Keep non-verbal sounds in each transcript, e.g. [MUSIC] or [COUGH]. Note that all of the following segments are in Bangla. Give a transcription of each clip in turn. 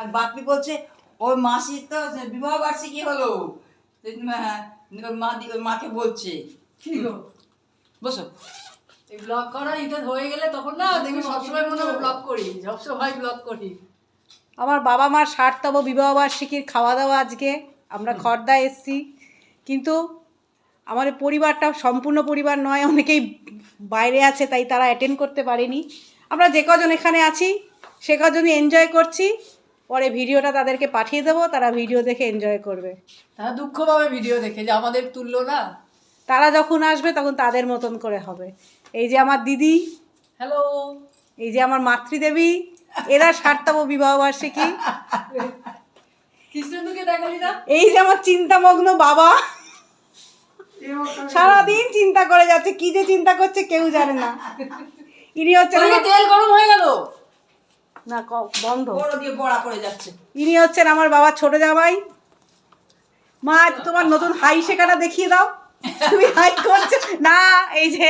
আর বাপি বলছে ওর মাসির তো বিবাহ বার্ষিকী হলো। হ্যাঁ, মা মাকে বলছে কি গো? বসো। এই ব্লগ করা এটা হয়ে গেলে তখন না দেখবি সবসময় মনে হবে ব্লগ করি সবসময় ব্লগ করি। আমার বাবা মার ষাটতম বিবাহবার্ষিকীর খাওয়া দাওয়া আজকে আমরা খর্দা এসছি। কিন্তু আমাদের পরিবারটা সম্পূর্ণ পরিবার নয় অনেকেই বাইরে আছে তাই তারা অ্যাটেন্ড করতে পারেনি। আমরা যে কজন এখানে আছি সে কজনই এনজয় করছি। পরে ভিডিওটা তাদেরকে পাঠিয়ে দেবো তারা ভিডিও দেখে এনজয় করবে। তারা দুঃখ পাবে ভিডিও দেখে যে আমাদের তুললো না। তারা যখন আসবে তখন তাদের মতন করে হবে। এই যে আমার দিদি হ্যালো। এই যে আমার মাতৃদেবী এরা কৃষ্ণন্দুকে দেখালি না? এই যে আমার চিন্তামগ্ন বাবা। সারাদিন চিন্তা করে যাচ্ছে কি যে চিন্তা করছে কেউ জানে না। ইনি হচ্ছে তেল গরম হয়ে গেল। না বন্ধ। বড় দিয়ে বড়া করে যাচ্ছে। ইনি হচ্ছেন আমার বাবার ছোট জামাই। মা তোমার নতুন হাই শেখাটা দেখিয়ে দাও। তুমি হাই করছ। না এই যে।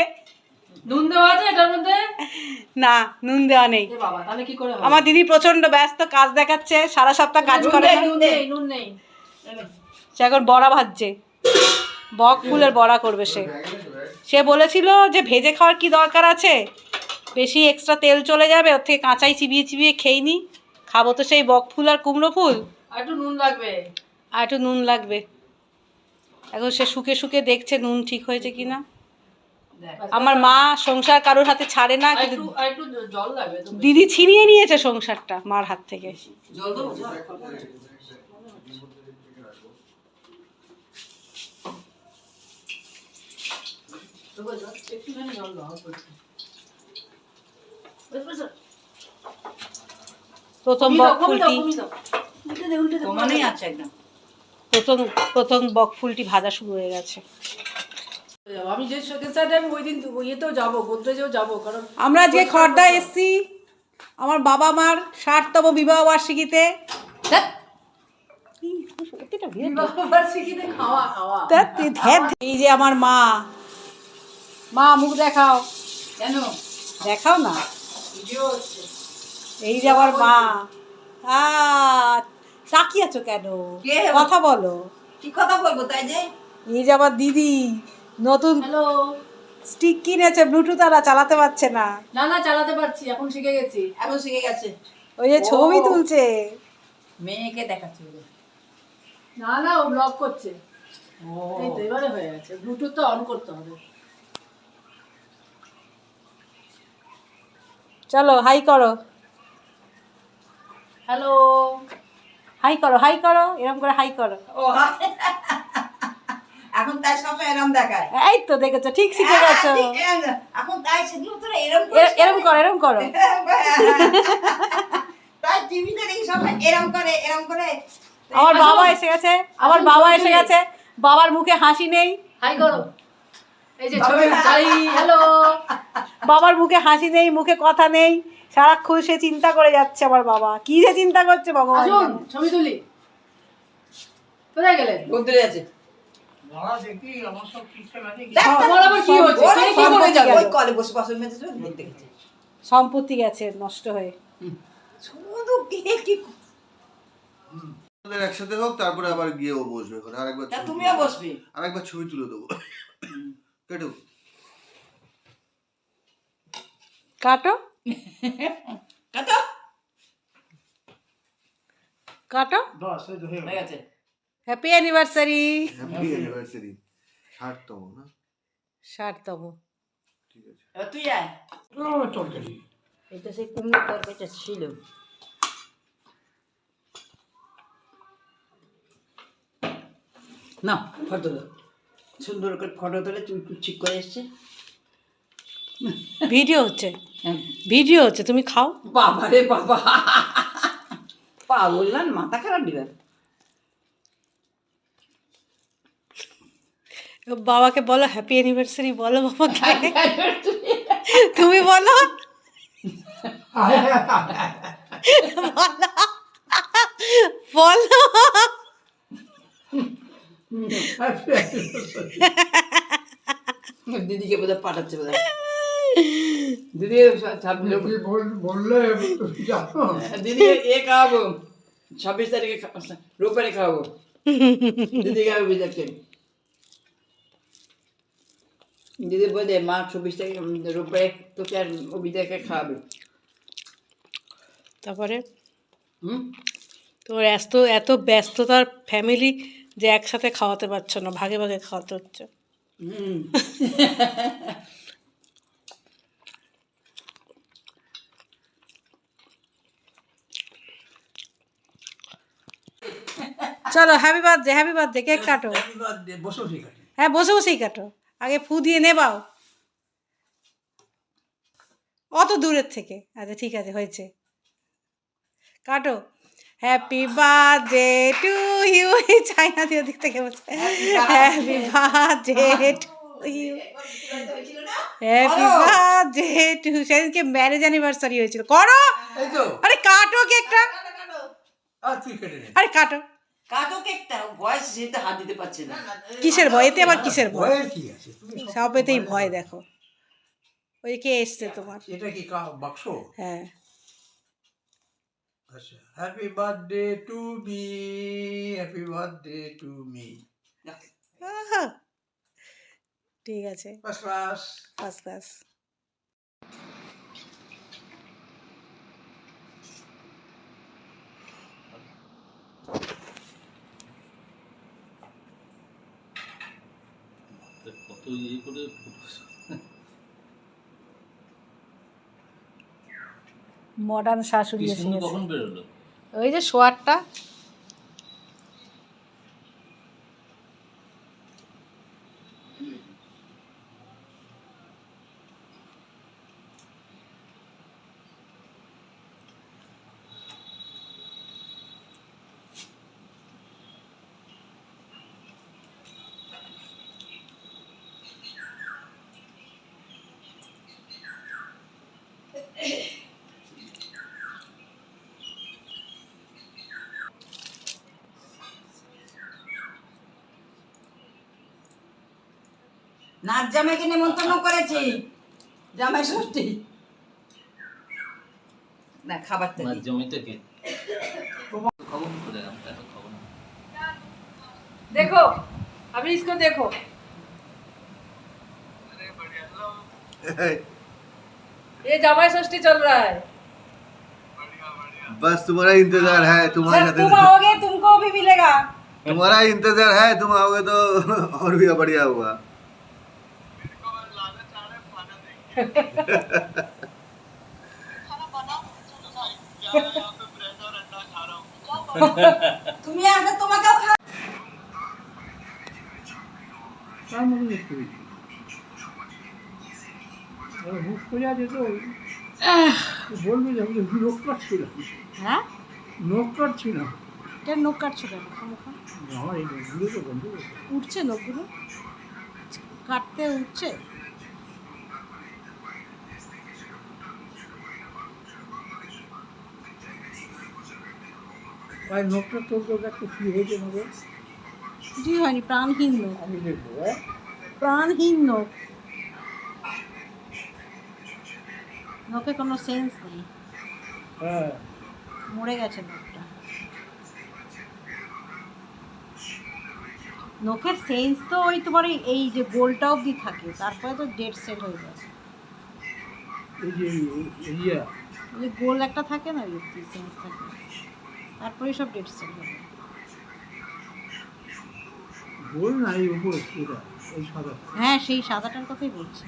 নুন দেওয়া আছে এটার মধ্যে? না নুন দেওয়া নেই। বাবা তাহলে কি করে আমার দিদি প্রচণ্ড ব্যস্ত কাজ দেখাচ্ছে সারা সপ্তাহ কাজ করে নুন নেই নুন নেই। সে এখন বড়া ভাজছে। বক ফুলের বড়া করবে সে। সে বলেছিল যে ভেজে খাওয়ার কি দরকার আছে? বেশি এক্সট্রা তেল চলে যাবে ওর থেকে কাঁচাই চিবিয়ে চিবিয়ে খেয়ে নি। খাব তো সেই বক ফুল আর কুমড়ো ফুল। আর একটু নুন লাগবে। আর একটু নুন লাগবে। এখন সে শুকে শুকে দেখছে নুন ঠিক হয়েছে কি না আমার মা সংসার কারোর হাতে ছাড়ে না কিন্তু দিদি ছিনিয়ে নিয়েছে সংসারটা মার হাত থেকে। জল দেবো একটুখানি জল দাও অল্প একটু। বেশ, বেশ, প্রথম বক ফুলটি। কমানোই আছে একদম। প্রথম প্রথম বক ফুলটি ভাজা শুরু হয়ে গেছে। আমি যে আমি ওই দিন ইয়েতেও যাব গোদরেজেও যাব কারণ আমরা যে খর্দা এসছি। আমার বাবা মার ষাটতম বিবাহ বার্ষিকীতে। বিবাহবার্ষিকীতে খাওয়া খাওয়া। এই যে আমার মা। মা মুখ দেখাও। কেন? দেখাও না। এই যে আমার মা। আ তাকিয়ে আছো কেন? কে? কথা বলো। কি কথা বলব তাই যে? এই যে আমার দিদি নতুন হ্যালো। স্টিক কিনেছে ব্লুটুথ আর চালাতে পারছে না। না না চালাতে পারছি এখন শিখে গেছি। এখন শিখে গেছে। ওই যে ছবি তুলছে। মেয়েকে দেখাচ্ছে। না না ও ব্লগ করছে। ও। এই তো এবারে হয়ে গেছে। ব্লুটুথ তো অন করতে হবে। চলো হাই করো। হ্যালো হাই করো হাই করো এরকম করে হাই করো। ও এখন তাই সব এরম দেখায়। এই তো দেখেছ ঠিক শিখে গেছো। এখন তাই সেদিন তোরা এরম এরম করো এরম করো। তাই টিভিতে দেখি সব এরম করে এরম করে। আমার বাবা এসে গেছে আমার বাবা এসে গেছে। বাবার মুখে হাসি নেই। হাই করো। এই যে চাই হ্যালো বাবার মুখে হাসি নেই মুখে কথা নেই সারাক্ষণ সে চিন্তা করে যাচ্ছে আমার বাবা। কি যে চিন্তা করছে ভগবান ছবি তুলি। কোথায় আছে সম্পত্তি গেছে। নষ্ট হয়ে। একসাথে হোক তারপরে আবার গিয়ে ও বসবে আরেকবার তুমিও বসবে। আরেকবার ছবি তুলে দেবো। কেটু কাটো কাটো কাটো হয়ে গেছে হ্যাপি অ্যানিভার্সারি হ্যাপি অ্যানিভার্সারি ষাটতম না ষাটতম ঠিক আছে এবার তুই আয় এটা সেই কুমড়োর তরকারিটা ছিল না ফটো তোলো সুন্দর করে ফটো তোলে চুল টুল ঠিক করে এসছে ভিডিও হচ্ছে। হ্যাঁ। ভিডিও হচ্ছে তুমি খাও। বাবা রে বাবা। পাগল না মাথা খারাপ দিবেন বাবাকে বলো হ্যাপি অ্যানিভার্সারি বলো বাবাকে। তুমি বলো। [LAUGHS] বলো। বলো। দিদিকে বোধহয় পাঠাচ্ছে বোধহয়। দিদি বললে দিদি এ খাওয়াবো। ছাব্বিশ তারিখে খা- রোববারে খাওয়াবো। দিদি খাবে বিদাকে দিদি বলে মা চব্বিশ তারিখ রোববারে তোকে আর অবিদাকে খাওয়াবে। তারপরে? হুম? তোর এত এত ব্যস্ততার ফ্যামিলি যে একসাথে খাওয়াতে পারছ না ভাগে ভাগে খাওয়াতে হচ্ছে। চলো happy birthday happy birthday cake কাটো। হ্যাঁ বসে বসেই কাটো। আগে ফু দিয়ে নেবাও। অত দূরের থেকে। আচ্ছা ঠিক আছে হয়েছে। কাটো। হ্যাপি বার্থডে টু ইউ চাইনা দিয়ে দিক থেকে বলছে? Happy birthday to you happy birthday to সেদিনকে ম্যারেজ অ্যানিভার্সারি হয়েছিল। করো! আরে কাটো কেকটা। আর তুই কেটে নে। আরে কাটো। কাটো কেকটা। বয়স যেতে হাত দিতে পারছে না। কিসের ভয়? এতে আবার কিসের ভয়? সব সবেতেই ভয় দেখো। ওই কে এসছে তোমার? এটা কি বাক্স? হ্যাঁ। আচ্ছা happy birthday to me happy birthday to me. ঠিক আছে। ফার্স্ট ক্লাস বাস বাস কত ইয়ে করে মডার্ন শাশুড়ি এসে গেছে। ওই যে শোয়ারটা নাচ জামাইকে নিমন্ত্রণ করেছি জামাই ষষ্ঠী না খাবারটা না দিই। জমিতে কে খবর করে আমি এত খবর না देखो अभी इसको देखो ये जमाई षष्ठी चल रहा है बस तुम्हारा इंतजार है तुम्हारे जब साथ तुम आओगे तुमको भी मिलेगा तुम्हारा इंतजार है तुम आओगे तो और भी बढ़िया होगा তুমি আসলে তোমাকেও খা তার মধ্যে দেখতে পেয়েছি হুট করে আছে তো। বলবে যে আমি তো কাটছিলাম। হ্যাঁ? নোখ কাটছিলাম। কেন নখ কাটছো কেন? আমার এই নোখগুলো তো বন্ধ উঠছে নখগুলো? কাটতে উঠছে? আর নোখটা তোর তোর একটা কি হয়েছে নোখে কিছুই হয়নি প্রাণহীন নখ আমি দেখব হ্যাঁ? প্রাণহীন নখ নখে কোনো সেন্স নেই। হ্যাঁ। মরে গেছে নখটা নখের সেন্স তো ওই তোমার এই- যে গোলটা অবধি থাকে তারপরে তো ডেড সেল হয়ে যায়। এই যে গোল একটা থাকে না অবধি সেন্স থাকে। তারপরে সব ডেটস চেঞ্জ হবে। যায় বল না এই উপরে হ্যাঁ সেই সাদাটার কথাই বলছি।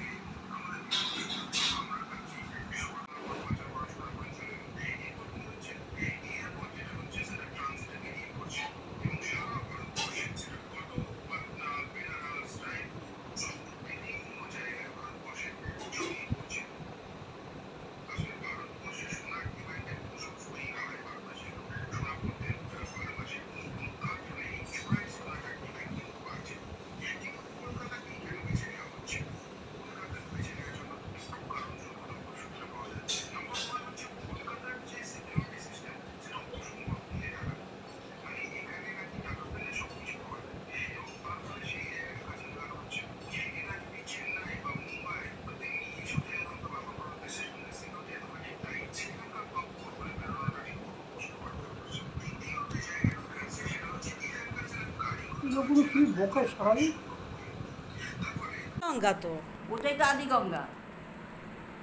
গঙ্গা তো। ওটাই তো আদি গঙ্গা।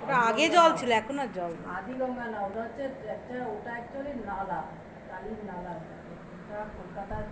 ওটা আগে জল ছিল এখন আর জল আদি গঙ্গা না ওটা হচ্ছে একটা ওটা অ্যাকচুয়ালি নালা কালীর নালা। ওটা কলকাতার